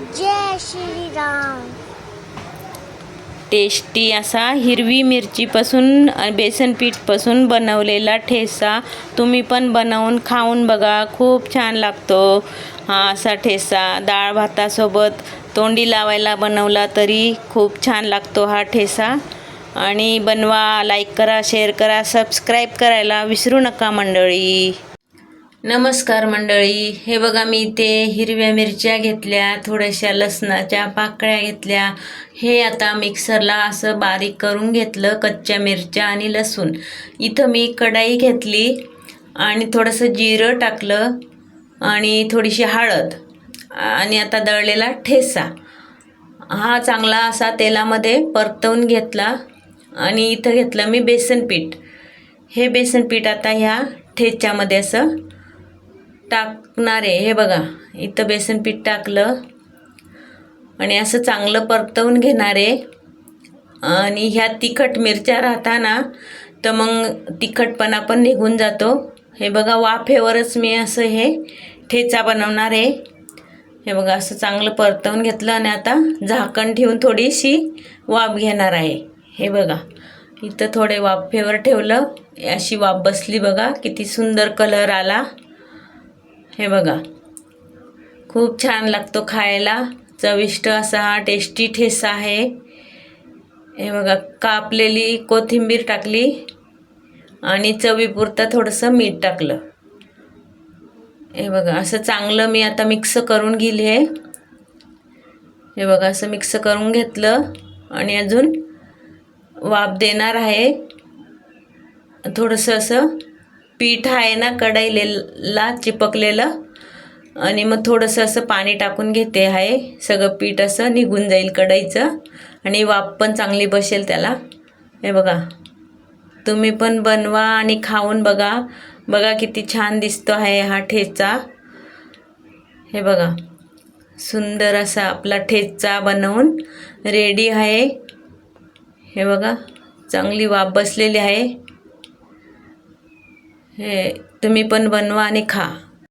जय Shriram. Tasty असा हिरवी मिरचीपासून बेसन पीठपासून बनवलेला ठेसा तुम्ही पण बनवून खाऊन बघा. खूप छान लागतो हा असा ठेसा. डाळ भातासोबत तोंडी लावायला बनवला तरी खूप छान लागतो हा ठेसा. आणि बनवा लाईक करा शेअर करा सबस्क्राईब करायला विसरू नका मंडळी. नमस्कार मंडळी. हे बघा मी इथे हिरव्या मिरच्या घेतल्या थोड्याशा लसणाच्या पाकळ्या घेतल्या. हे आता मिक्सरला असं बारीक करून घेतलं कच्च्या मिरच्या आणि लसूण. इथं मी कढाई घेतली आणि थोडंसं जिरं टाकलं आणि थोडीशी हळद आणि आता दळलेला ठेसा हा चांगला असा तेलामध्ये परतवून घेतला आणि इथं घेतलं मी बेसन पीठ हे बेसन पीठ आता ह्या ठेच्यामध्ये असं टाकणार आहे हे बघा इथं बेसन पीठ टाकलं. आणि असं चांगलं परतवून घेणार. आहे आणि ह्या तिखट मिरच्या राहताना तर मग तिखटपणा पण निघून जातो. हे बघा वाफेवरच मी असं हे ठेचा बनवणार आहे. हे बघा असं चांगलं परतवून घेतलं आणि आता झाकण ठेवून थोडीशी वाफ घेणार आहे. हे बघा इथं थोडे वाफेवर ठेवलं. अशी वाफ बसली बघा किती सुंदर कलर आला. हे बघा. खूप छान लागतो खायला. चविष्ट असा हा टेस्टी ठेसा आहे. हे बघा कापलेली कोथिंबीर टाकली आणि चवीपुरतं थोडंसं मीठ टाकलं. हे बघा असं चांगलं मी आता मिक्स करून गेली आहे हे बघा असं मिक्स करून घेतलं आणि अजून वाफ देणार आहे. थोडंसं असं पीठ आहे ना कढईलेला चिपकलेलं. आणि मग थोडंसं असं पाणी टाकून घेते आहे. सगळं पीठ असं निघून जाईल कढईचं. आणि वाफ पण चांगली बसेल त्याला. हे बघा. तुम्ही पण बनवा आणि खाऊन बघा. बघा किती छान दिसतो आहे हा ठेचा. हे बघा. सुंदर असा आपला ठेचा बनवून रेडी आहे. हे बघा. चांगली वाफ बसलेली आहे. हे तुम्ही पण बनवा आणि खा.